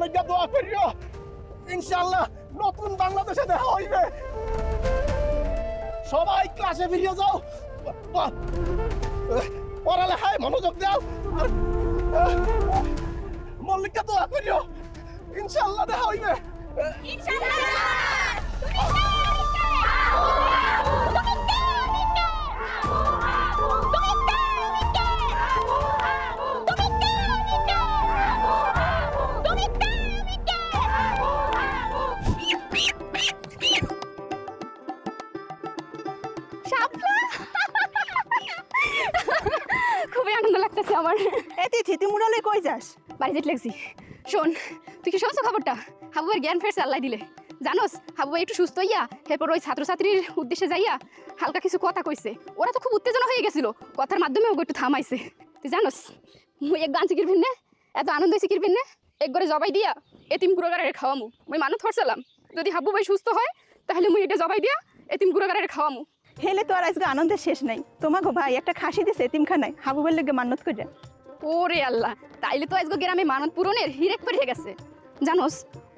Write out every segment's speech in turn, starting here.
লইগা দোয়া করিও। ইনশাআল্লাহ নতুন বাংলাদেশে দেখা হইবে। সবাই ক্লাসে ফিরিয়ে যাও। পড়ালেখায় মনোযোগ দাও। মল্লিকা দোয়া করিও। ইনশাআল্লাহ দেখা হইবে। খুবই আমার এই তুই থিতি মুড়ালে কই যাস? বাড়ি যেতে লাগছি। শোন তুই কি শুনছো খবরটা? হাবুয়ের জ্ঞান ফেরছে আল্লাহ দিলে। জানোস হাবু একটু সুস্থ হইয়া এরপর ওই ছাত্রছাত্রীর উদ্দেশ্যে যাইয়া হালকা কিছু কথা কইছে। ওরা তো খুব উত্তেজনা হয়ে গেছিল। কথার মাধ্যমে ওকে একটু থামাইছে। তুই জানোস মুই এক গান শিখির ভিন্নে এত আনন্দ শিখির ভিন্নে এক করে জবাই দিয়া এতিম গুড়াগারের খাওয়ামু। মুই মানুষ ধরছিলাম যদি হাবু ভাই সুস্থ হয় তাহলে মুই এটা জবাই দিয়া এতিম গুড়াগারের খাওয়ামু। হেলে তো আর আজকে আনন্দের শেষ নাই। তোমাকে ভাই একটা খাসি দিছে এতিমখানায়। হাবুবের লেগে মান্নত করে ওরে আল্লাহ তাইলে তো আজকে গ্রামে মানত পূরণের হিরেক পড়ে গেছে। জানোস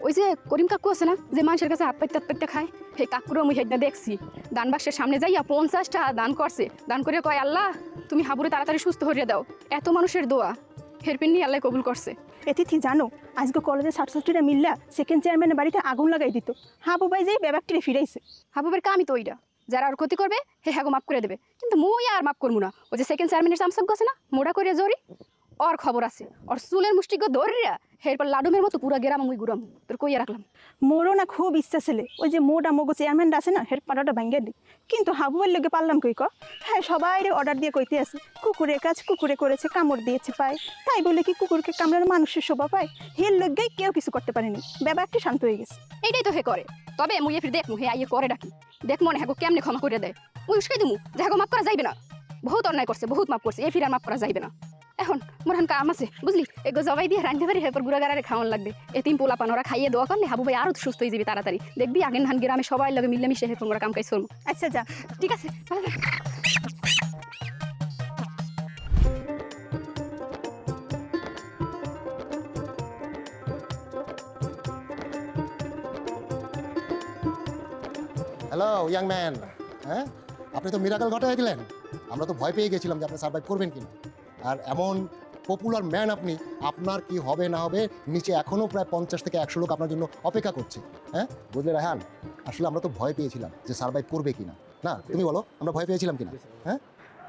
ওই যে করিম কাকু আছে না যে মানুষের কাছে হাত পাইতে খায় সেই কাকুরও মুই সেদিন দেখছি। দান বাক্সের সামনে যাইয়া পঞ্চাশটা দান করছে। দান করে কয় আল্লাহ তুমি হাবুরে তাড়াতাড়ি সুস্থ হরিয়ে দাও। এত মানুষের দোয়া হেরপিন নিয়ে আল্লাহ কবুল করছে। এতিথি জানো আজকে কলেজের ছাত্রছাত্রীরা মিল্লা সেকেন্ড চেয়ারম্যানের বাড়িতে আগুন লাগাই দিত। হাবু ভাই যেই ব্যাপারটি ফিরাইছে। হাবুবের কামই তো ওইটা। যারা আর ক্ষতি করবে, হে হ্যাঁ মাফ করে দেবে। কিন্তু মুই আর মাফ করব না। ওই যে সেকেন্ড চার চেয়ারম্যানের সামসাম গেছে না মোটা করে জরি। ওর খবর আছে। ওর চুলের মুষ্টিকে ধরিয়া এরপর লাডুমের মতো পুরা গেরাম মুই গুড়াম তোর কইয়া রাখলাম। মোরও না খুব ইচ্ছা ছেলে। ওই যে মোটা মগো চেয়ারম্যান আছে না হের পাটাটা ভাঙ্গা দি। কিন্তু হাবুবের লোকে পারলাম কই ক? হ্যাঁ সবাই অর্ডার দিয়ে কইতে আছে। কুকুরের কাজ কুকুরে করেছে কামড় দিয়েছে পায়। তাই বলে কি কুকুরকে কামড়ানো মানুষের শোভা পায়? হের লোককে কেউ কিছু করতে পারেনি। ব্যাপারটি শান্ত হয়ে গেছে। এটাই তো হে করে। তবে মুই ফির দেখমু হে আইয়ে করে ডাকি। দেখ মনে হ্যাগো কেমনে ক্ষমা করে দেয়। মুই উস্কাই দিমু যে হ্যাগো মাফ করা যাইবে না। বহুত অন্যায় করছে বহুত মাফ করছে এই ফির আর মাফ করা যাইবে না। এখন মোর হান কাম আছে বুঝলি? এগো জবাই দিয়ে রাঁধতে পারি এরপর গুড়া গাড়ারে খাওয়ান লাগবে। এতিম পোলা পানোরা খাইয়ে দোয়া করলে হাবু ভাই আরও সুস্থ হয়ে যাবে তাড়াতাড়ি। দেখবি আগের ধান গ্রামে সবাই লগে মিলেমিশে এরকম করে কাম কাজ করব আচ্ছা যা। ঠিক আছে হ্যালো ইয়াং ম্যান হ্যাঁ আপনি তো মিরাকল ঘটাই দিলেন। আমরা তো ভয় পেয়ে গেছিলাম যে আপনি সার্ভাইভ করবেন কিনা। আর এমন পপুলার ম্যান আপনি আপনার কি হবে না হবে নিচে এখনও প্রায় পঞ্চাশ থেকে একশো লোক আপনার জন্য অপেক্ষা করছে। হ্যাঁ? বুঝলে রাহান আসলে আমরা তো ভয় পেয়েছিলাম যে সার্ভাইভ করবে কিনা। না তুমি বলো আমরা ভয় পেয়েছিলাম কিনা? হ্যাঁ?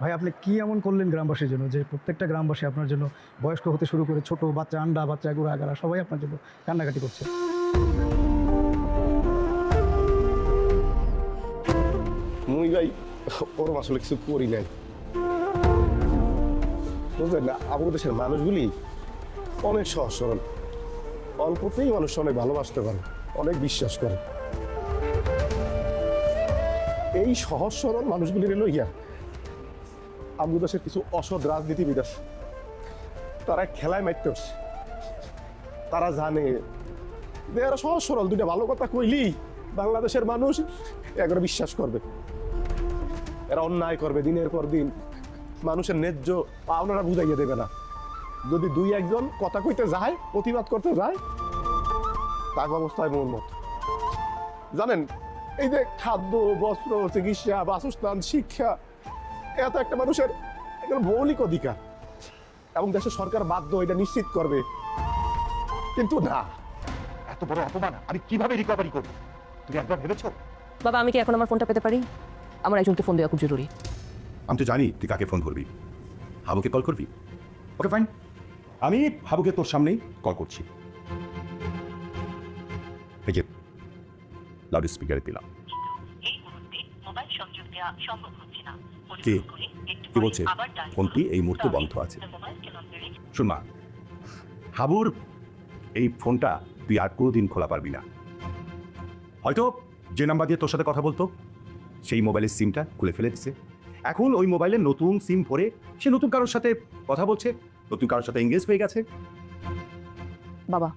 ভাই আপনি কি এমন করলেন গ্রামবাসীর জন্য যে প্রত্যেকটা গ্রামবাসী আপনার জন্য বয়স্ক হতে শুরু করে ছোট বাচ্চা আন্ডা বাচ্চা গুড়া গাড়া সবাই আপনার জন্য কান্নাকাটি করছে? মুই ভাই ওরম আসলে কিছু করি নাই। বুঝলেন না? আমাদের দেশের মানুষগুলি অনেক সহজ সরল। অল্পতেই মানুষ অনেক ভালোবাসতে পারে, অনেক বিশ্বাস করে। এই সহজ সরল মানুষগুলির লইয়া আমাদের দেশের কিছু অসৎ রাজনীতিবিদ আছে। তারা খেলায় মারতে। তারা জানে যে এরা সহজ সরল, দুইটা ভালো কথা কইলি বাংলাদেশের মানুষ একবারে বিশ্বাস করবে। এরা অন্যায় করবে দিনের পর দিন। মানুষের ন্যায্য পাওনারা বুঝাইয়ে দেবে না। যদি দুই একজন কথা কইতে যায়, প্রতিবাদ করতে যায়, তার অবস্থায় মন মত। জানেন, এই যে খাদ্য, বস্ত্র, চিকিৎসা, বাসস্থান, শিক্ষা এত একটা মানুষের একদম মৌলিক অধিকার। এবং দেশের সরকার বাধ্য এটা নিশ্চিত করবে। কিন্তু না, এত বড় অপমান, আমি কীভাবে রিকভারি করব? তুমি একবার ভেবেছো? বাবা, আমি কি এখন আমার ফোনটা পেতে পারি? আমার একজনকে ফোন দেওয়া খুব জরুরি। আমি তো জানি তুই কাকে ফোন করবি হাবুকে কল করবি ওকে ফাইন আমি হাবুকে তোর সামনেই কল করছি এই লাউড স্পিকারে দিলাম কে? কি বলছে? ফোনটি এই মুহূর্তে বন্ধ আছে। the mobile cannot be reached. শোন মা, হাবুর এই ফোনটা তুই আর কোনোদিন খোলা পারবি না হয়তো যে নাম্বার দিয়ে তোর সাথে কথা বলতো, সেই মোবাইলের সিমটা খুলে ফেলে দিছে এখন ওই মোবাইলে নতুন সিম ভরে সে নতুন কারোর সাথে কথা বলছে নতুন কারোর সাথে এঙ্গেজ হয়ে গেছে। বাবা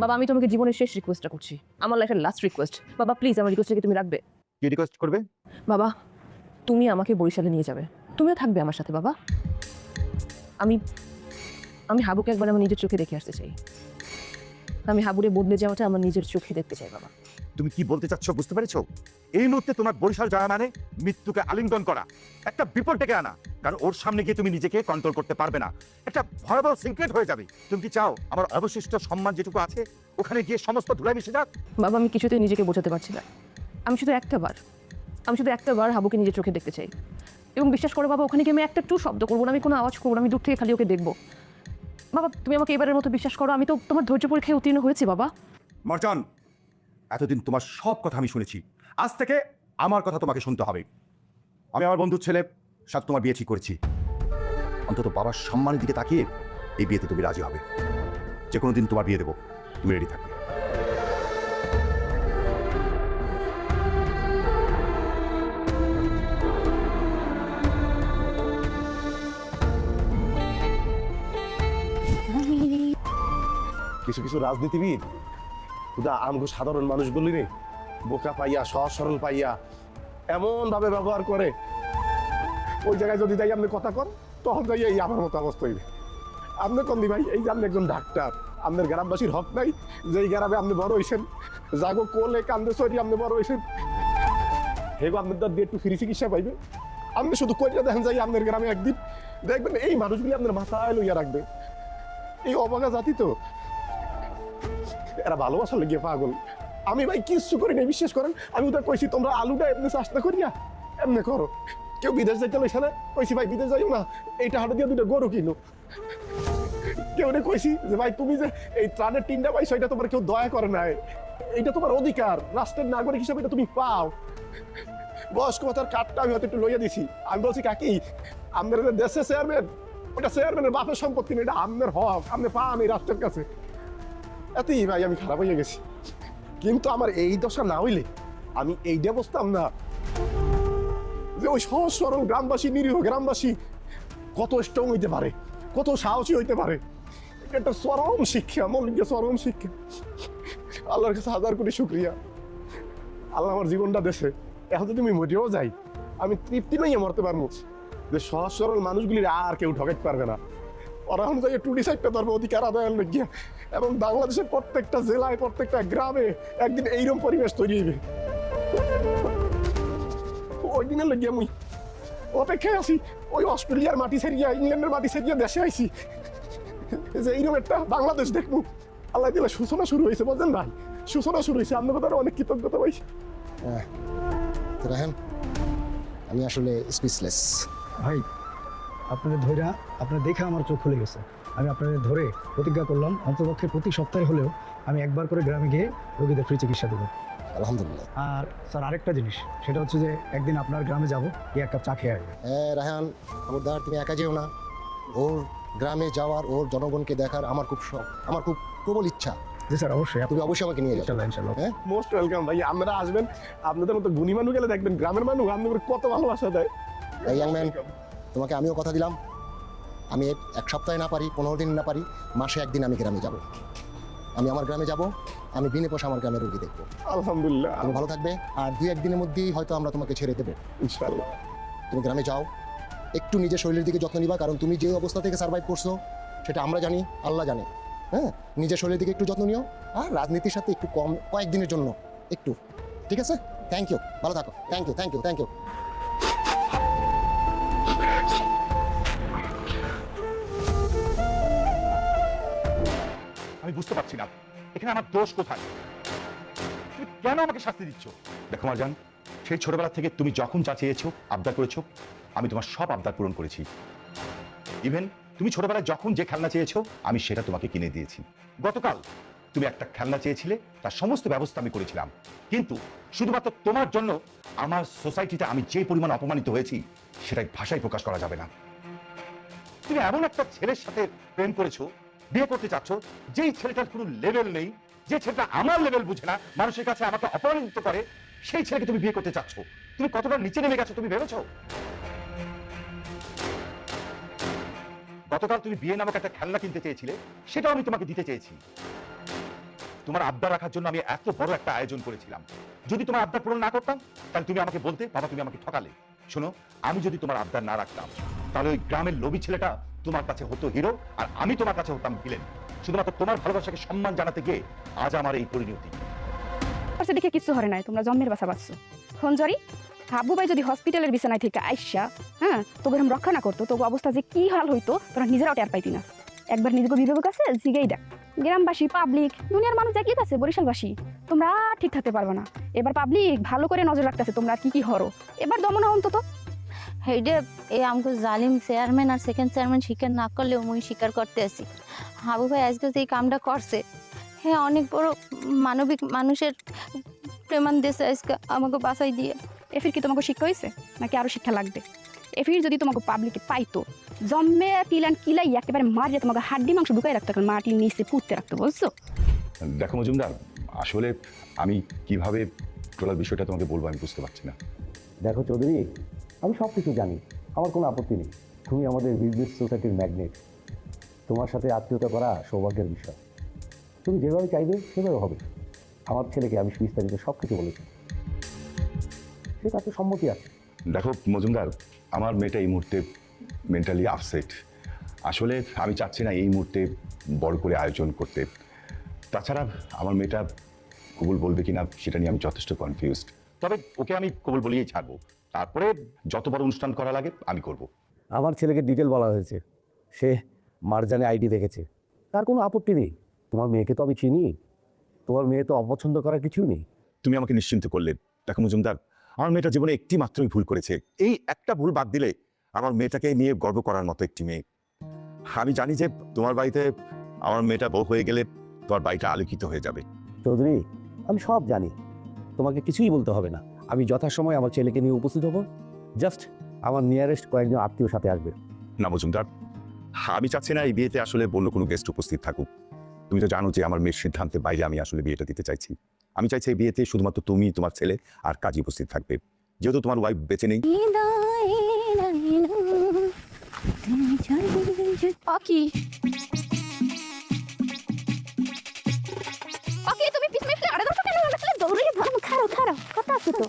বাবা আমি তোমাকে জীবনের শেষ রিকোয়েস্টটা করছি। আমার লাইফের লাস্ট রিকোয়েস্ট বাবা প্লিজ আমার রিকোয়েস্টটাকে তুমি রাখবে? কি রিকোয়েস্ট করবে? বাবা তুমি আমাকে বরিশালে নিয়ে যাবে। তুমিও থাকবে আমার সাথে বাবা। আমি আমি হাবুকে একবার আমার নিজের চোখে দেখে আসতে চাই। আমি হাবুরে বদলে যাওয়াটা আমার নিজের চোখে দেখতে চাই বাবা। তুমি কি বলতে চাচ্ছ বুঝতে পেরেছ? এই মুহূর্তে তোমার বরিশাল যাওয়া মানে মৃত্যুকে আলিঙ্গন করা। একটা বিপদ ডেকে আনা কারণ ওর সামনে গিয়ে তুমি নিজেকে কন্ট্রোল করতে পারবে না। একটা ভয়াবহ সিক্রেট হয়ে যাবে। তুমি কি চাও আমার অবশিষ্ট সম্মান যেটুকু আছে ওখানে গিয়ে সমস্ত ধুলাই মিশে যাক? বাবা আমি কিছুতেই নিজেকে বোঝাতে পারছি না। আমি শুধু একটা বার আমি শুধু একটা বার হাবুকে নিজের চোখে দেখতে চাই। এবং বিশ্বাস করো বাবা ওখানে গিয়ে আমি একটা টু শব্দ করব না আমি কোনো আওয়াজ করব না আমি দূর থেকে খালি ওকে দেখব। বাবা তুমি আমাকে এবারের মতো বিশ্বাস করো আমি তো তোমার ধৈর্য পরীক্ষায় উত্তীর্ণ হয়েছি বাবা। মার্জান এতদিন তোমার সব কথা আমি শুনেছি। আজ থেকে আমার কথা তোমাকে শুনতে হবে। আমি আমার বন্ধুর ছেলে সাথে তোমার বিয়ে ঠিক করেছি। অন্তত বাবার সম্মানের দিকে তাকিয়ে এই বিয়েতে তুমি রাজি হবে। যে কোনো দিন তোমার বিয়ে দেবো। তুমি রেডি থাকবে। কিছু কিছু রাজনীতিবিদ খুদা, আমগো সাধারণ মানুষগুলি রে বোকা পাইয়া সহজ সরল পাইয়া এমন ভাবে ব্যবহার করে। ওই জায়গায় যদি যাই, আপনি কথা কন, তখন যাই এই আমার মতো অবস্থা হইবে। আপনি কোন দি ভাই, এই যে আপনি একজন ডাক্তার, আপনার গ্রামবাসীর হক নাই যে এই গ্রামে আপনি বড় হয়েছেন যাগো, কোলে কান্দে সরি আপনি বড় হয়েছেন হেগো আপনার দাঁত দিয়ে একটু ফ্রি চিকিৎসা পাইবে। আপনি শুধু কইরা দেখেন যাই আপনার গ্রামে একদিন। দেখবেন এই মানুষগুলি আপনার মাথায় লইয়া রাখবে। এই অবাগা জাতি তো। এরা ভালোবাসা লেগে পাগল। আমি ভাই কিচ্ছু করি না বিশ্বাস করেন? আমি ওদের কইছি, তোমরা আলুটা এমনি চাষ না? করিয়া এমনি করো। কেউ বিদেশ যাইতে লইছে না? কইছি, ভাই, বিদেশ যাইও না। এইটা হাটে দিয়ে দুটো গরু কিনো। কেউ রে কইছি যে, ভাই, তুমি যে এই ত্রাণের টিনটা পাইছো, এটা তোমার কেউ দয়া করে নাই। এইটা তোমার অধিকার। রাষ্ট্রের নাগরিক হিসাবে এটা তুমি পাও। বয়স্ক কথার কাঠটা আমি হয়তো একটু লইয়া দিছি। আমি বলছি, কাকি যে দেশে চেয়ারম্যান ওটা চেয়ারম্যানের বাপের সম্পত্তি না, এটা আপনার হক। আপনি পান এই রাষ্ট্রের কাছে। এতই ভাই আমি খারাপ হয়ে গেছি। কিন্তু আমার এই দশা না হইলে আমি এইটা বুঝতাম না। যে ওই সহজ সরল গ্রামবাসী, নিরীহ গ্রামবাসী কত স্ট্রং হইতে পারে, কত সাহসী হইতে পারে। এটা একটা চরম শিক্ষা, মৌলিক চরম শিক্ষা। আল্লাহর কাছে হাজার কোটি শুক্রিয়া। আল্লাহ আমার জীবনটা দেশে। এখন যদি আমি যাই, আমি তৃপ্তি নিয়ে মরতে পারব। যে সহজ সরল মানুষগুলির আর কেউ ঠকাইতে পারবে না। ওরা অনুযায়ী টুডি সাইডটা ধর্ম অধিকার আদায়ের লজ্ঞা এবং বাংলাদেশের প্রত্যেকটা জেলায় প্রত্যেকটা গ্রামে একদিন এইরকম পরিবেশ তৈরি হইবে। ওই দিনের লজ্ঞা মুই অপেক্ষায় আছি ওই অস্ট্রেলিয়ার মাটি সেরিয়া ইংল্যান্ডের মাটি সেরিয়া দেশে আইছি। যে এইরকম একটা বাংলাদেশ দেখব। আল্লাহ দিলে সূচনা শুরু হয়েছে বলছেন ভাই? সূচনা শুরু হয়েছে আপনার কথা অনেক কৃতজ্ঞতা পাইছি তো রাহেন আমি আসলে স্পিচলেস ভাই আপনাদের ধরে আপনার দেখে আমার চোখ খুলে গেছে। আমি আপনাদের ধরে প্রতিজ্ঞা করলাম অন্তপক্ষে প্রতি সপ্তাহে হলেও আমি একবার করে গ্রামে গিয়ে রোগীদের ফ্রি চিকিৎসা দেবো। আলহামদুলিল্লাহ। আর স্যার আরেকটা জিনিস সেটা হচ্ছে যে একদিন আপনার গ্রামে যাব গিয়ে এক কাপ চা খেয়ে আসব। হ্যাঁ রাহান খবরদার তুমি একা যেও না। ওর গ্রামে যাওয়ার ওর জনগণকে দেখার আমার খুব শখ আমার খুব প্রবল ইচ্ছা। জি স্যার অবশ্যই। তুমি অবশ্যই আমাকে নিয়ে যাও। ইনশাল্লাহ ইনশাল্লাহ। হ্যাঁ? মোস্ট ওয়েলকাম ভাই। আপনারা আসবেন আপনাদের মতো গুণী মানুষ গেলে দেখবেন গ্রামের মানুষ আপনাদের কত ভালোবাসা দেয়। young man, তোমাকে আমিও কথা দিলাম। আমি এক সপ্তাহে না পারি পনেরো দিন না পারি মাসে একদিন আমি গ্রামে যাব। আমি আমার গ্রামে যাব আমি বিনে পয়সা আমার গ্রামের রুগী দেখব। আলহামদুলিল্লাহ। তুমি ভালো থাকবে আর দুই একদিনের মধ্যেই হয়তো আমরা তোমাকে ছেড়ে দেবো। ইনশাল্লাহ তুমি গ্রামে যাও একটু নিজের শরীরের দিকে যত্ন নিবা কারণ তুমি যে অবস্থা থেকে সার্ভাইভ করছ সেটা আমরা জানি আল্লাহ জানে। হ্যাঁ? নিজের শরীরের দিকে একটু যত্ন নিও আর রাজনীতির সাথে একটু কম কয়েকদিনের জন্য একটু। ঠিক আছে? থ্যাংক ইউ ভালো থাকো। Thank you thank you thank you আমি বুঝতে পারছি না। এখানে আমার দোষ কোথায়? তুমি কেন আমাকে শাস্তি দিচ্ছ? দেখো মারজান, সেই ছোটবেলা থেকে তুমি যখন যা চেয়েছো, আবদার করেছ, আমি তোমার সব আবদার পূরণ করেছি। ইভেন তুমি ছোটবেলায় যখন যে খেলনা চেয়েছো, আমি সেটা তোমাকে কিনে দিয়েছি। গতকাল তুমি একটা খেলনা চেয়েছিলে, তার সমস্ত ব্যবস্থা আমি করেছিলাম। কিন্তু শুধুমাত্র তোমার জন্য আমার সোসাইটিতে আমি যে পরিমাণ অপমানিত হয়েছি, সেটাই ভাষায় প্রকাশ করা যাবে না। তুমি এমন একটা ছেলের সাথে প্রেম করেছ বিয়ে করতে চাচ্ছ, যেই ছেলেটার কোনো লেভেল নেই, যে ছেলেটা আমার লেভেল বুঝে না, মানুষের কাছে আমাকে অপমানিত করে, সেই ছেলেকে তুমি বিয়ে করতে চাচ্ছ। তুমি কতটা নিচে নেমে গেছো তুমি ভেবেছো? গতকাল তুমি বিয়ে নামক একটা খেলনা কিনতে চেয়েছিলে, সেটাও আমি তোমাকে দিতে চেয়েছি। তোমার আবদার রাখার জন্য আমি এত বড় একটা আয়োজন করেছিলাম। যদি তোমার আবদার পূরণ না করতাম, তাহলে তুমি আমাকে বলতে, বাবা তুমি আমাকে ঠকালে। শোনো, আমি যদি তোমার আবদার না রাখতাম, তাহলে ওই গ্রামের লোভী ছেলেটা তোমার কাছে হতো হিরো আর আমি তোমার কাছে হতাম ভিলেন শুধুমাত্র তোমার ভালোবাসাকে সম্মান জানাতে গিয়ে আজ আমার এই পরিণতি। দেখে কিছু হরে নাই, তোমরা জন্মের বাসা বাঁচছো। খঞ্জরি হাবু ভাই যদি হসপিটালের বিছানায় থেকে আইসা হ্যাঁ তোকে এরকম রক্ষা না করতো তোকে অবস্থা যে কি হাল হইতো, তোরা নিজেরাও টের পাইতি না। একবার নিজেকে বিবেক কাছে জিগেই দেখ। গ্রামবাসী পাবলিক দুনিয়ার মানুষ যা কি আছে বরিশালবাসী, তোমরা ঠিক থাকতে পারবে না। এবার পাবলিক ভালো করে নজর রাখতেছে তোমরা কি কি হরো। এবার দমন অন্তত। হেইডে এই আমাকে জালিম চেয়ারম্যান আর সেকেন্ড চেয়ারম্যান স্বীকার না করলেও মুই স্বীকার করতে আছি হাবু ভাই আজকে যে এই কামটা করছে হ্যাঁ অনেক বড় মানবিক মানুষের প্রেমান দেশে আজকে আমাকে বাসাই দিয়ে। এফির কি তোমাকে শিক্ষা হয়েছে? নাকি আরও শিক্ষা লাগবে? এফির যদি তোমাকে পাবলিকে পাইতো জন্মে কিলান কিলাই একেবারে মারিয়ে তোমাকে হাড্ডি মাংস ঢুকাই রাখতে কারণ মাটির নিচে পুঁততে রাখতো বুঝছ? দেখো মজুমদার আসলে আমি কীভাবে টোটাল বিষয়টা তোমাকে বলব আমি বুঝতে পারছি না। দেখো চৌধুরী আমি সব কিছু জানি, আমার কোনো আপত্তি নেই। তুমি আমাদের বিজনেস সোসাইটির ম্যাগনেট। তোমার সাথে আত্মীয়তা করা সৌভাগ্যের বিষয়। তুমি যেভাবে চাইবে, সেভাবে হবে। আমার ছেলেকে আমি বিস্তারিত সব কিছু বলেছি। সে তাতে সম্মতি আছে। দেখো, মজুমদার, আমার মেয়েটা এই মুহূর্তে মেন্টালি আপসেট আসলে আমি চাচ্ছি না এই মুহূর্তে বড় করে আয়োজন করতে। তাছাড়া আমার মেয়েটা কবুল বলবে কিনা, সেটা নিয়ে আমি যথেষ্ট কনফিউজড তবে ওকে আমি কবুল বলিয়েই ছাড়বো। তারপরে যত বড় অনুষ্ঠান করা লাগে আমি করব। আমার ছেলেকে ডিটেল বলা হয়েছে। সে মারজানে আইডি দেখেছে। তার কোনো আপত্তি নেই। তোমার মেয়েকে তো আমি চিনি। তোমার মেয়ে তো অপছন্দ করার কিছুই নেই। তুমি আমাকে নিশ্চিন্ত করলে। দেখো মজুমদার আমার মেয়েটা জীবনে একটি মাত্রই ভুল করেছে। এই একটা ভুল বাদ দিলে আমার মেয়েটাকে নিয়ে গর্ব করার মতো একটি মেয়ে। আমি জানি যে তোমার বাড়িতে আমার মেয়েটা বউ হয়ে গেলে তোমার বাড়িটা আলোকিত হয়ে যাবে। চৌধুরী আমি সব জানি। তোমাকে কিছুই বলতে হবে না। আমি যথাসময় আমার ছেলেকে নিয়ে উপস্থিত হব। জাস্ট আমার নিয়ারেস্ট কয়েকজন আত্মীয় সাথে আসবে। না মজুমদার আমি চাচ্ছি না এই বিয়েতে আসলে অন্য কোনো গেস্ট উপস্থিত থাকুক। তুমি তো জানো যে আমার মেয়ের সিদ্ধান্তের বাইরে আমি আসলে বিয়েটা দিতে চাইছি। আমি চাইছি এই বিয়েতে শুধুমাত্র তুমি তোমার ছেলে আর কাজী উপস্থিত থাকবে। যেহেতু তোমার ওয়াইফ বেঁচে নেই। অকি দাও কেন আসলে দৌড়ে ভালো খারাপ খারাপ কথা আছে তো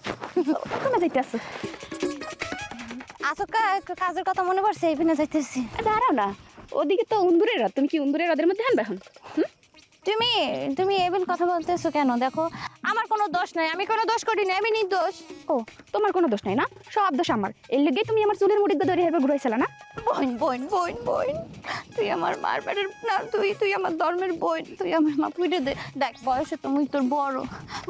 কমে যাইতে আছে আসকা একটু কাজের কথা মনে পড়ছে এই পিনে যাইতেছি দাঁড়াও না ওদিকে তো উন্দুরের তুমি কি উন্দুরের রাতের মধ্যে আনবে এখন তুমি তুমি এবেন কথা বলতেছো কেন দেখো আমার কোনো দোষ নাই আমি কোনো দোষ করি না আমি নির্দোষ ও তোমার কোনো দোষ নাই না সব দোষ আমার এর লেগে তুমি আমার চুলের মুড়ি ধরে হেবে ঘুরাইছিল না বোন বোন বোন বোন। তুই আমার মার পেটের না তুই তুই আমার ধর্মের বোন তুই আমার মাপ করে দে। দেখ বয়সে তুমি তোর বড়।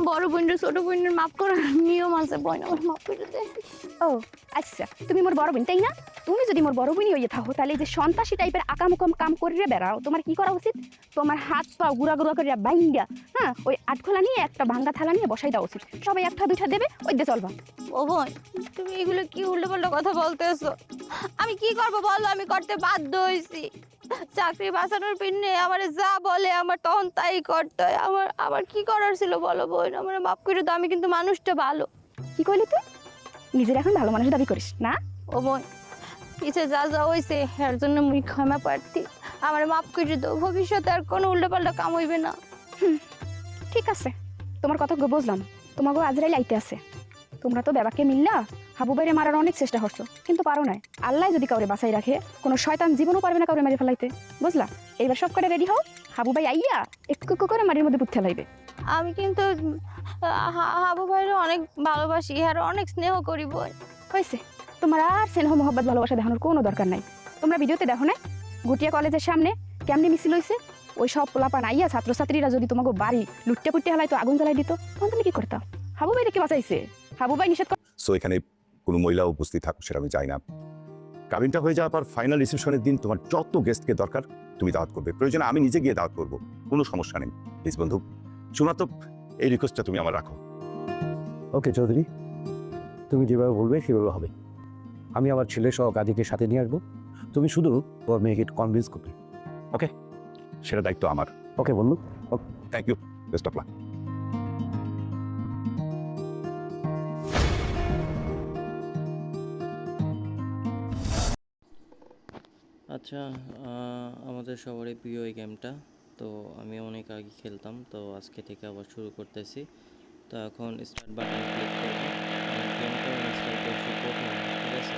বড় বোনের ছোট বোনের মাপ করার নিয়ম আছে বোন আমার মাপ করে দে। ও আচ্ছা তুমি মোর বড় বোন তাই না? তুমি যদি মোর বড় বোনই হইয়ে থাকো তাহলে এই যে সন্ত্রাসী টাইপের আকামুকাম কাম করে বেড়াও তোমার কি করা উচিত? তোমার হাত পা গুড়া গুড়া করে বাইঙ্গা হ্যাঁ? ওই আটখোলা নিয়ে একটা ভাঙ্গা থালা নিয়ে বসাই দেওয়া উচিত। সবাই একটা দুইটা দেবে ওই দিয়ে চলবা ও বোন তুমি এগুলো কি উল্টো পাল্টা কথা বলতেছো? আমি কি করব বলো আমি করতে বাধ্য হয়েছি চাকরি বাঁচানোর পিনে আমার যা বলে আমার তখন তাই করতে হয়। আমার আমার কি করার ছিল বলো বোন? আমার মাফ করে দাও আমি কিন্তু মানুষটা ভালো। কি কইলি তুই? নিজের এখন ভালো মানুষ দাবি করিস না? ও বোন পিছে যা যা হয়েছে এর জন্য মুই ক্ষমা প্রার্থী। আমার মাফ করে দাও ভবিষ্যতে আর কোনো উল্টো পাল্টা কাম হইবে না। ঠিক আছে। তোমার কথা বুঝলাম। তোমাকে আজরাইল আইতে আছে। তোমরা তো বেবাকে মিললা হাবু বাইরে মারার অনেক চেষ্টা করছ কিন্তু পারো নাই। আল্লাহ যদি কাউরে বাঁচাই রাখে কোনো শয়তান জীবনও পারবে না কাউরে মেরে ফেলাইতে। বুঝলা? এইবার সব করে রেডি হও হাবু ভাই আইয়া একটু একটু করে মাটির মধ্যে পুঁতে লাইবে আমি কিন্তু হাবু ভাইয়ের অনেক ভালোবাসি আর অনেক স্নেহ করি বোন হয়েছে। তোমার আর স্নেহ মোহব্বত ভালোবাসা দেখানোর কোনো দরকার নাই। তোমরা ভিডিওতে দেখো না গুটিয়া কলেজের সামনে কেমনি মিছিল হয়েছে ওই সব পোলাপান আইয়া ছাত্রছাত্রীরা যদি তোমাকে বাড়ি লুটতে পুটতে হালাই তো আগুন জ্বালাই দিত তখন তুমি কি করতাম হাবু ভাই কে বাঁচাইছে। হাবু ভাই নিষেধ কর- সো এখানে কোনো মহিলা উপস্থিত থাকুক সেটা আমি চাই না। কাবিনটা হয়ে যাওয়ার পর ফাইনাল রিসেপশনের দিন তোমার যত গেস্টকে দরকার তুমি দাওয়াত করবে। প্রয়োজনে আমি নিজে গিয়ে দাওয়াত করব কোনো সমস্যা নেই। প্লিজ বন্ধু শুধুমাত্র এই রিকোয়েস্টটা তুমি আমার রাখো। ওকে চৌধুরী। তুমি যেভাবে বলবে সেভাবে হবে। আমি আমার ছেলে সহ কাজীকে সাথে নিয়ে আসব। তুমি শুধু ওর মেয়েকে কনভিন্স করবে। ওকে সেটা দায়িত্ব আমার। ওকে বন্ধু। Thank you best of luck আচ্ছা আমাদের সবারই প্রিয় এই গেমটা তো আমি অনেক আগে খেলতাম, তো আজকে থেকে আবার শুরু করতেছি। তো এখন স্টার্ট বাটন ক্লিক করব। গেমটা ইনস্টল করছি প্রথম, ঠিক আছে?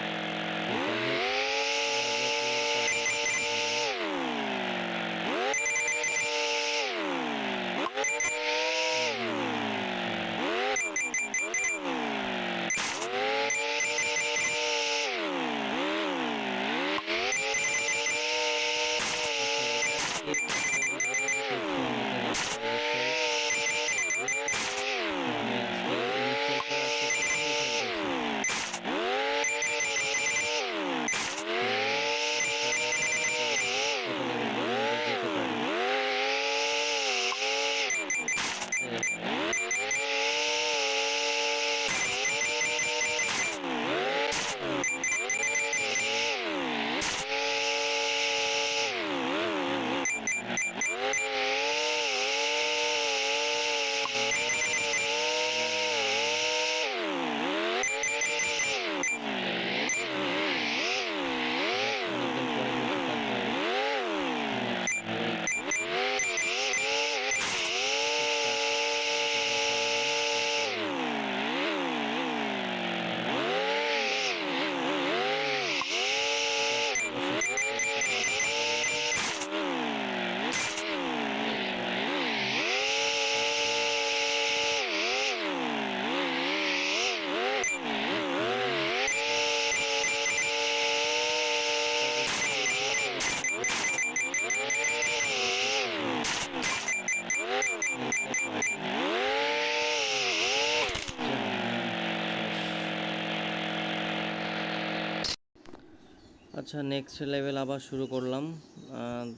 আচ্ছা নেক্সট লেভেল আবার শুরু করলাম।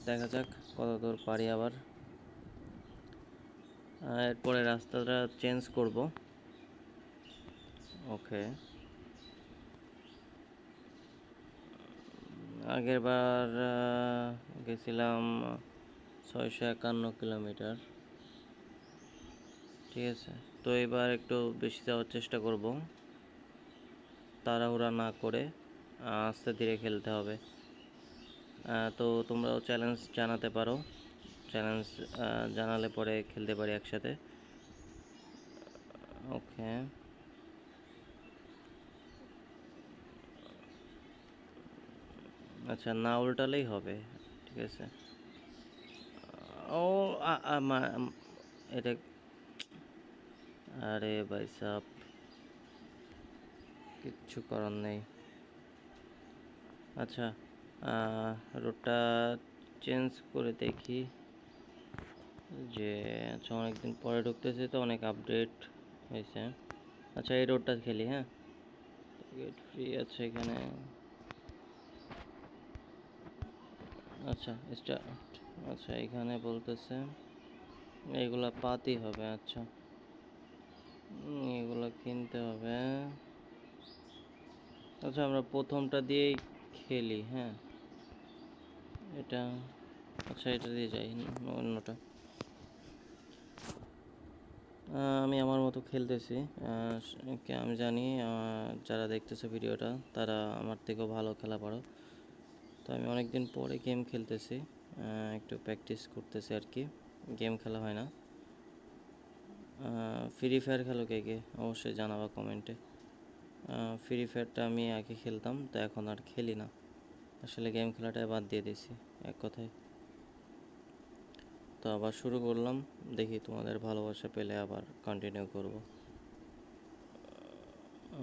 দেখা যাক কত দূর পারি আবার। এরপরে রাস্তাটা চেঞ্জ করব। ওকে আগের বার গেছিলাম ছয়শো একান্ন কিলোমিটার। ঠিক আছে? তো এবার একটু বেশি যাওয়ার চেষ্টা করব। তাড়াহুড়া না করে। আস্তে ধীরে খেলতে হবে। তো তোমরাও চ্যালেঞ্জ জানাতে পারো। চ্যালেঞ্জ জানালে পরে খেলতে পারি একসাথে। ওকে আচ্ছা না উল্টালেই হবে, ঠিক আছে? ও এটা আরে ভাই সাহ কিচ্ছু করার নেই। আচ্ছা রুটটা চেঞ্জ করে দেখি যে আচ্ছা অনেকদিন পরে ঢুকতেছে তো অনেক আপডেট হয়েছে। আচ্ছা এই রোডটা খেলি হ্যাঁ? গেট ফ্রি আছে এখানে। আচ্ছা স্টার্ট আচ্ছা এখানে বলতেছে, এগুলা পাতি হবে আচ্ছা। এগুলো কিনতে হবে। আচ্ছা আমরা প্রথমটা দিয়েই খেলি হ্যাঁ। এটা আচ্ছা এটা দিয়ে যাই অন্যটা। আমি আমার মতো খেলতেছি আমি জানি যারা দেখতেছে ভিডিওটা, তারা আমার থেকেও ভালো খেলা পারো। তো আমি অনেক দিন পরে গেম খেলতেছি একটু প্র্যাকটিস করতেছি আর কি, গেম খেলা হয় না। ফ্রি ফায়ার খেলো কে কে? অবশ্যই জানাবা কমেন্টে। ফ্রি ফায়ারটা আমি আগে খেলতাম, তো এখন আর খেলি না। আসলে গেম খেলাটাই বাদ দিয়ে দিয়েছি, এক কথায়। তো আবার শুরু করলাম, দেখি তোমাদের ভালোবাসা পেলে আবার কন্টিনিউ করব।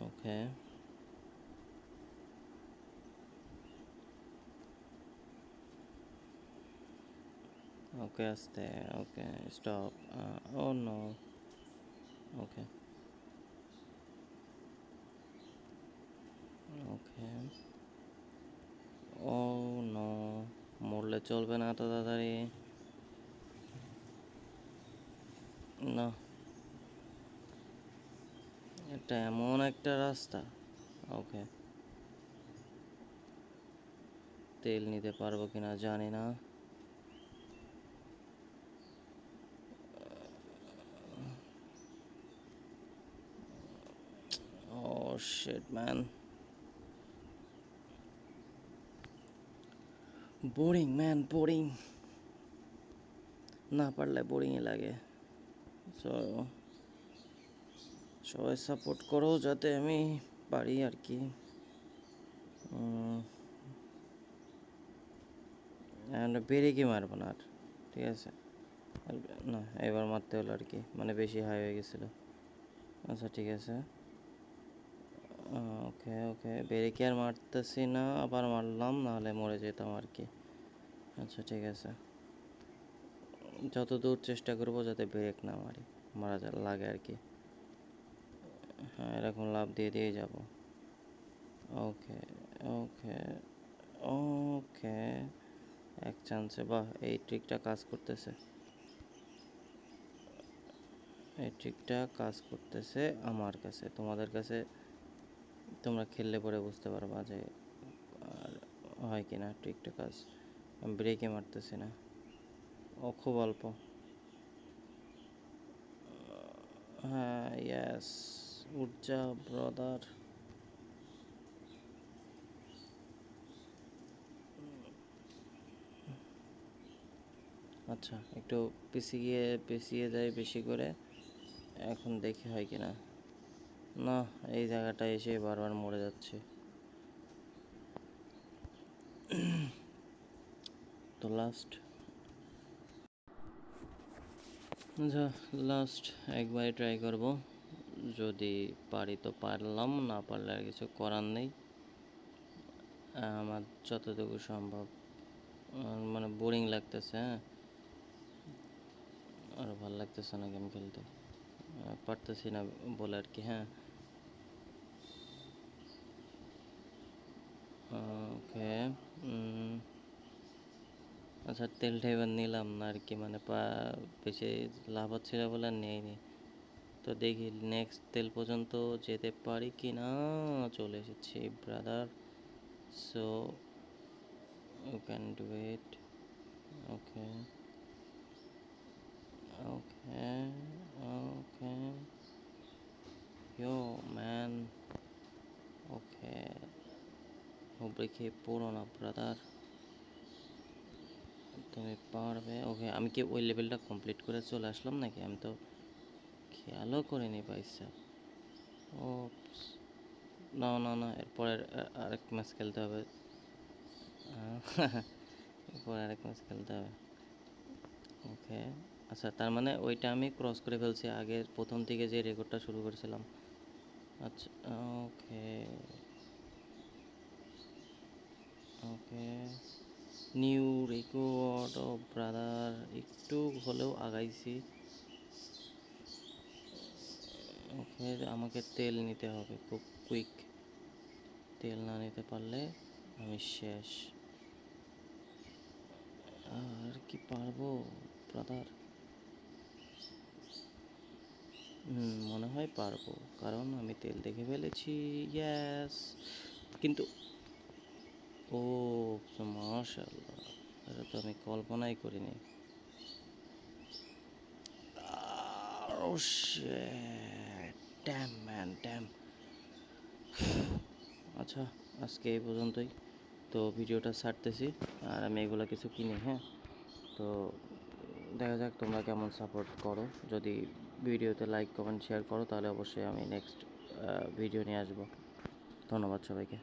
ওকে ওকে আস্তে okay stop oh no okay okay oh no মরলে চলবে না এত তাড়াতাড়ি না এটা এমন একটা রাস্তা ওকে তেল নিতে পারব কিনা জানি না Oh shit, man. Boring man boring না পারলে বোরিংই লাগে। সবাই সাপোর্ট করো যাতে আমি পারি আর কি। ব্রেকই মারবো না আর, ঠিক আছে? না, এবার মারতে হলো আর কি মানে বেশি হাই হয়ে গেছিল। আচ্ছা ঠিক আছে। ওকে ওকে। ব্রেকে আর মারতেছি না? আবার মারলাম, নাহলে মরে যেতাম আর কি। আচ্ছা ঠিক আছে। যত দূর চেষ্টা করব, যাতে ব্রেক না মারি, মারা যা লাগে আর কি। হ্যাঁ এরকম লাভ দিয়ে দিয়ে যাব। ওকে ওকে ওকে। এক চান্সে বাহ, এই ট্রিকটা কাজ করতেছে। এই ট্রিকটা কাজ করতেছে আমার কাছে। তোমাদের কাছে তোমরা খেললে পরে বুঝতে পারবা যে হয় কি না ট্রিকটা কাজ ব্রেকে মারতেছি না। ও খুব অল্প। হ্যাঁ ইয়াস উর্জা ব্রাদার আচ্ছা একটু পিছিয়ে পিছিয়ে যাই বেশি করে। এখন দেখি হয় কি না, এই জায়গাটা এসে বারবার মরে যাচ্ছে। তো লাস্ট আচ্ছা লাস্ট একবারই ট্রাই করব। যদি পারি তো পারলাম, না পারলে আর কিছু করার নেই। আমার যতটুকু সম্ভব মানে বোরিং লাগতেছে হ্যাঁ? আর ভালো লাগতেছে না গেম খেলতে। পারতেছি না বলে আর কি হ্যাঁ? ওকে আচ্ছা তেলটা এবার নিলাম না আর কি মানে পা বেশি লাভ হচ্ছিল বলে নেইনি তো দেখি নেক্সট তেল পর্যন্ত যেতে পারি কি না, চলে এসেছি brother so you can do it okay okay okay yo man okay খেয়ে পড়ো না ব্রাদার তুমি পারবে? ওকে আমি কি ওই লেভেলটা কমপ্লিট করে চলে আসলাম নাকি? আমি তো খেয়ালও করিনি পয়সা ও না না না এরপরে আরেক ম্যাচ খেলতে হবে। এরপরে আরেক ম্যাচ খেলতে হবে। ওকে আচ্ছা তার মানে ওইটা আমি ক্রস করে ফেলছি আগের প্রথম থেকে যে রেকর্ডটা শুরু করেছিলাম। আচ্ছা ওকে ওকে। নিউ রেকর্ড ও ব্রাদার একটু হলেও আগাইছি। ওকে, আমাকে তেল নিতে হবে খুব কুইক তেল না নিতে পারলে আমি শেষ। আর কি পারব ব্রাদার হুম, মনে হয় পারব। কারণ আমি তেল দেখে ফেলেছি ইয়াস কিন্তু ও মাশাল্লাহ এটা তো আমি কল্পনাই করিনি। ড্যাম ম্যান ড্যাম আচ্ছা আজকে এই পর্যন্তই। তো ভিডিওটা ছাড়তেছি, আর আমি এগুলো কিছু কিনি হ্যাঁ? তো দেখা যাক তোমরা কেমন সাপোর্ট করো। যদি ভিডিওতে লাইক কমেন্ট শেয়ার করো, তাহলে অবশ্যই আমি নেক্সট ভিডিও নিয়ে আসব। ধন্যবাদ সবাইকে।